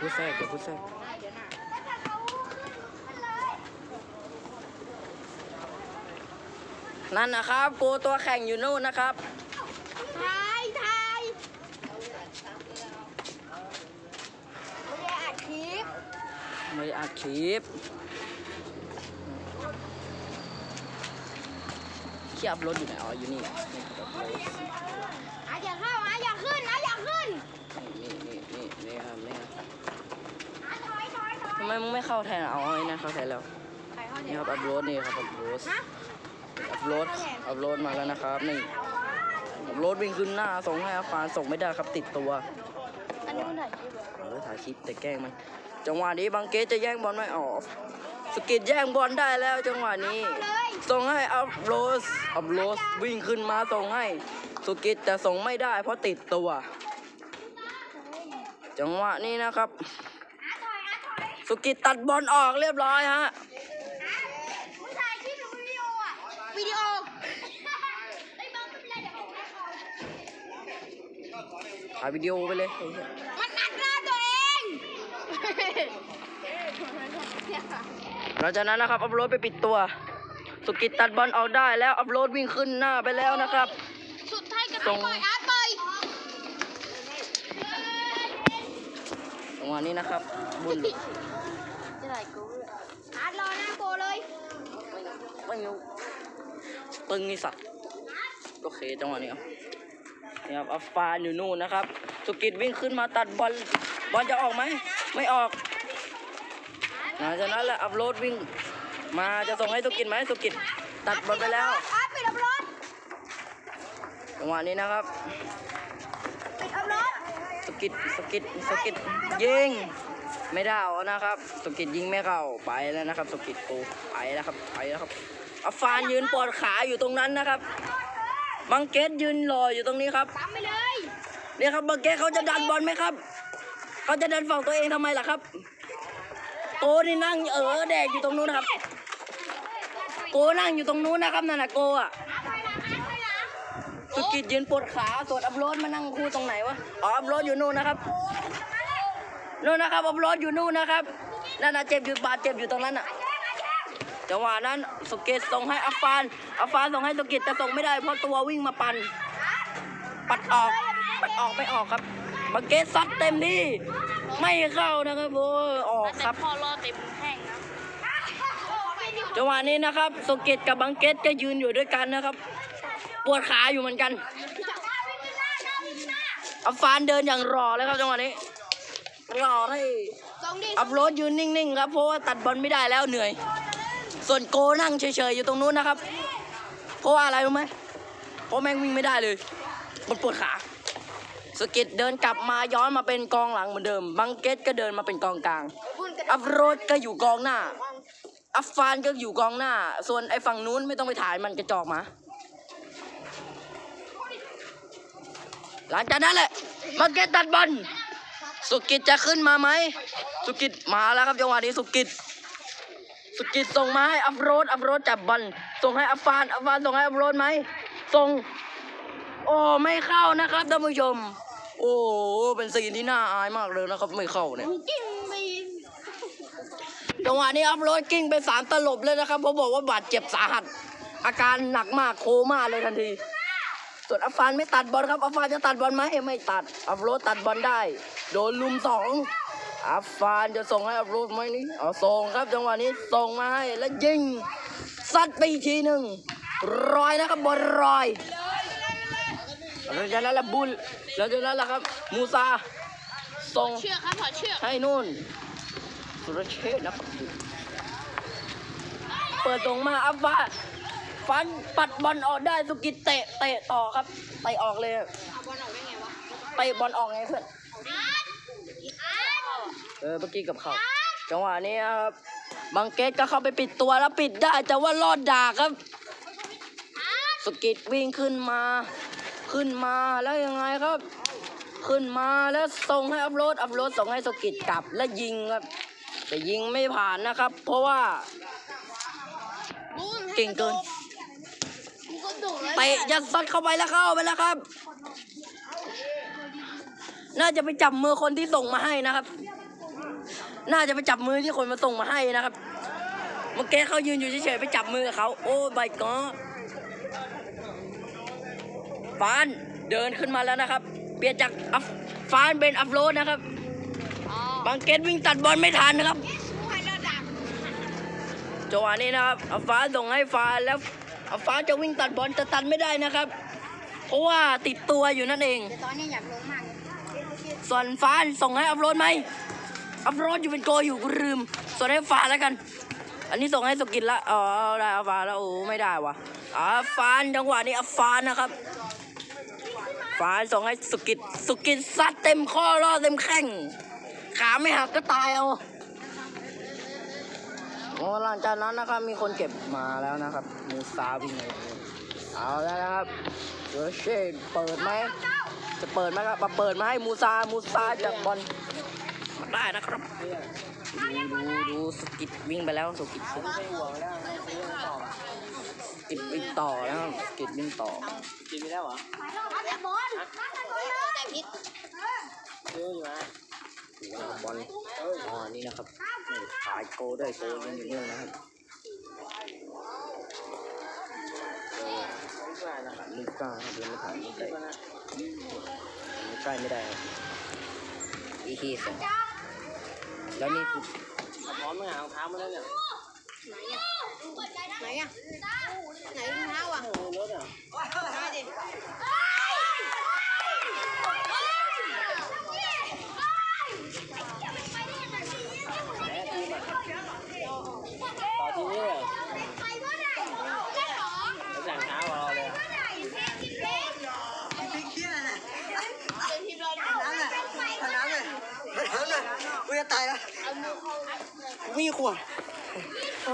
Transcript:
พูดแทรกอย่าพูดแทรกนั่นนะครับโกตัวแข่งอยู่นู่นนะครับทายทายไม่ได้อัดคลิปไม่ได้อัดคลิปเขียบรถอยู่ไหนอ๋ออยู่นี่นี่ครับรถนี่ อะอย่าเข้าอะอย่าขึ้นนะอย่าขึ้น นี่นี่นี่นี่ครับนี่ครับ อะถอยถอยถอย ทำไมมึงไม่เข้าแทนเอาไอ้นั่นเข้าแทนแล้วใครเข้านี่เนี่ยครับอัพโหลดนี่ครับอัพโหลดฮะอัพโหลดอัพโหลดมาแล้วนะครับนี่อัพโหลดวิ่งขึ้นหน้าส่งให้อาฟานส่งไม่ได้ครับติดตัวอันนี้มันถ่ายคลิปเหรอเออถ่ายคลิปแต่แกล้งมันจังหวะนี้บางเกตจะแย่งบอลไม่ออกสกิดแย่งบอลได้แล้วจังหวะนี้เลยส่งให้อัพโหลดอัพโหลดวิ่งขึ้นมาส่งให้สกิดแต่ส่งไม่ได้เพราะติดตัว จังหวะนี้นะครับ อะถอยอะถอย สุกิดตัดบอลออกเรียบร้อยฮะอะมึงถ่ายคลิปหรือวิดีโออะวิดีโอไอ้ยบังไม่เป็นไรเดี๋ยวผมให้เขาถ่ายวิดีโอไปเลย มันอัดหน้าตัวเองหลังจากนั้นนะครับอัพโหลดไปปิดตัว สุกิดตัดบอลออกได้แล้วอัพโหลดวิ่งขึ้นหน้าไปแล้วนะครับ สุดท้ายก็ส่ต้องงปล่อยอาร์ตปล่อยจังหวะนี้นะครับ บุญจะไหนกูอาร์ตรอหน้าโกเลยไม่รู้ตึงนี่สัตว์โอเคจังหวะนี้ครับนี่ครับอัฟฟานอยู่นู่นนะครับ สุกิดวิ่งขึ้นมาตัดบอลบอลจะออกไหมไม่ออกหลังจากนั้นแหละอัพโหลดวิ่ง มาจะส่งให้สุกิดไหมสุกิดตัดบอลไปแล้วอาร์ตปิดอัพรถจังหวะนี้นะครับปิดอัพรถส กิดสกิดสกิดยิงไม่ได้เอานะครับ สกิดยิงไม่เข้าไปแล้วนะครับ สกิดกูไปแล้วครับไปแล้วครับอัฟฟานยืนปวดขาอยู่ตรงนั้นนะครับบังเกตยืนรออยู่ตรงนี้ครับตามไปเลยเนี่ยครับบังเกตเขาจะดันบอลไหมครับเขาจะดันฝั่งตัวเองทำไมล่ะครับโกนี่นั่งเออแดกอยู่ตรงนู้นนะครับ โกนั่งอยู่ตรงนู้นนะครับนั่นน่ะโกอะ สกิดยืนปวดขาส่วนอัพโหลดมานั่งคู่ตรงไหนวะอ๋ออัพโหลดอยู่นู่นนะครับนู่นนะครับอัพโหลดอยู่นู่นนะครับนั่นนะเจ็บอยู่บาดเจ็บอยู่ตรงนั้นอะจังหวะนั้นสุกิตส่งให้อัฟฟานอัฟฟานส่งให้สุกิตแต่ส่งไม่ได้เพราะตัววิ่งมาปันปัดออกปัดออกไม่ออกครับบังเกตซัดเต็มที่ไม่เข้านะครับโอ้ยออกครับพอรอเต็มแห้งนะจังหวะนี้นะครับสุกิตกับบังเกตก็ยืนอยู่ด้วยกันนะครับ ปวดขาอยู่เหมือนกันอัฟฟานเดินอย่างรอเลยครับจังหวะนี้ รอให้สองดิอัพโหลดยืนนิ่งๆครับเพราะว่าตัดบอลไม่ได้แล้วเหนื่อย ส่วนโกนั่งเฉยๆอยู่ตรงนู้นนะครับ เพราะว่าอะไรรู้ไหมเพราะแม่งวิ่งไม่ได้เลย มันปวดขาสกิดเดินกลับมาย้อนมาเป็นกองหลังเหมือนเดิม บังเกตก็เดินมาเป็นกองกลาง อัพโหลดก็อยู่กองหน้า อัฟฟานก็อยู่กองหน้า ส่วนไอ้ฝั่งนู้นไม่ต้องไปถ่ายมันกระจอกหมา หลังจากนั้นแหละบังเกตตัดบอลสุกิจจะขึ้นมาไหมสุกิจมาแล้วครับจังหวะนี้สุกิจสุกิจส่งมาให้อัพโรดอัพโรดจับบอลส่งให้อัฟฟานอัฟฟานส่งให้อัพโรดไหมส่ง โอ้ไม่เข้านะครับท่านผู้ชม โอ้เป็นซีนที่น่าอายมากเลยนะครับ ไม่เข้าเนี่ยกิ้งไปจังหวะนี้อัพโรดกิ้งไปสามตลบเลยนะครับเพราะบอกว่าบาดเจ็บสาหัส อาการหนักมากโคม่าเลยทันที ส่วนอัฟฟานไม่ตัดบอลครับอัฟฟานจะตัดบอลไหมไม่ตัดอัพโรดตัดบอลได้ โดนลุมสองอัฟฟานจะส่งให้อัพโรดไหมนี่เอาส่งครับจังหวะนี้ส่งมาให้แล้วยิงซัดไปอีกทีหนึ่งรอยนะครับบอลรอยแล้วจากนั้นแหละบุลแล้วจากนั้นแหละครับ มูซาส่งเชือกครับถอดเชือกให้นู่นสุรเชษฐ์นะครับเปิดตรงมาอัฟฟา ฟันปัดบอลออกได้สุกิตเตะเตะต่อครับเตะออกเลยเอาบอลออกได้ไงวะเตะบอลออกไงเพื่อนอาร์ตอาร์ตเออเมื่อกี้กับเขาจังหวะนี้ครับบังเกตก็เข้าไปปิดตัวแล้วปิดได้แต่ว่ารอดดากครับสุกิตวิ่งขึ้นมา ขึ้นมาแล้วยังไงครับ ขึ้นมาแล้วส่งให้อัพโหลดอัพโหลดส่งให้สุกิตกลับแล้วยิงครับแต่ยิงไม่ผ่านนะครับ เพราะว่าเก่งเกิน กูก็ดุแล้วเตะยัดซัดเข้าไปแล้วเข้าไปแล้วครับ น่าจะไปจับมือคนที่ส่งมาให้นะครับมน่าจะไปจับมือที่คนมาส่งมาให้นะครับ เมื่อกี้เขายืนอยู่เฉยๆไปจับมือกับเขา โอ้ใบกอฟานเดินขึ้นมาแล้วนะครับ เปลี่ยนจากอัพฟานเป็นอัพโหลดนะครับอ๋อบางเกตวิ่งตัดบอลไม่ทันนะครับผู้ให้ระดับจังหวะนี้นะครับอัฟฟานส่งให้ฟานแล้ว อัฟฟาจะวิ่งตัดบอลจะตัดไม่ได้นะครับ เพราะว่าติดตัวอยู่นั่นเอง ตอนนี้อยากลงมากส่วนฟ้าส่งให้อัพโหลดไหมอัพโหลดอยู่เป็นโกอยู่กูลืม ส่วนให้ฟ้าแล้วกัน อันนี้ส่งให้สกินละอ๋อได้อัฟฟาแล้วโอ้ไม่ได้วะอ่าฟาจังหวะนี้อัฟฟานะครับฟ้าส่งให้สกิตสุกิตซัดเต็มข้อล่อเต็มแข้งขาไม่หักก็ตายเอา โอ้หลังจากนั้นนะครับมีคนเก็บมาแล้วนะครับมูซาวิ่งมาอย่างนี้เอาแล้วนะครับเดอเชนเปิดไหมจะเปิดไหมครับมาเปิดมาให้มูซามูซาจากบอลมาได้นะครับดูดูดูสกิดวิ่งไปแล้วสกิดสกิดวิ่งต่อแล้วสกิดวิ่งต่อกินไปแล้วเหรอมาแต่บอลมาแต่บอลแต่พริกซื้ออยู่นะ ดูนะครับบอลอ๋อนี่นะครับนี่ขายโกด้วยโกยังอยู่นี่นะครับไม่ได้นะครับลูกก้าครับเดินไม่ผ่านไม่ได้มานะไม่ใกล้ไม่ได้ครับอีทีสองแล้วนี่คือขับพร้อมมึงหารองเท้ามาแล้วเนี่ยไหนอะไหนรองเท้าอะเออรถอะ มาดิ แหมทีมอะต่อทีนี้เลยแล้วสั่งเท้ารอเลยอะ กูจะต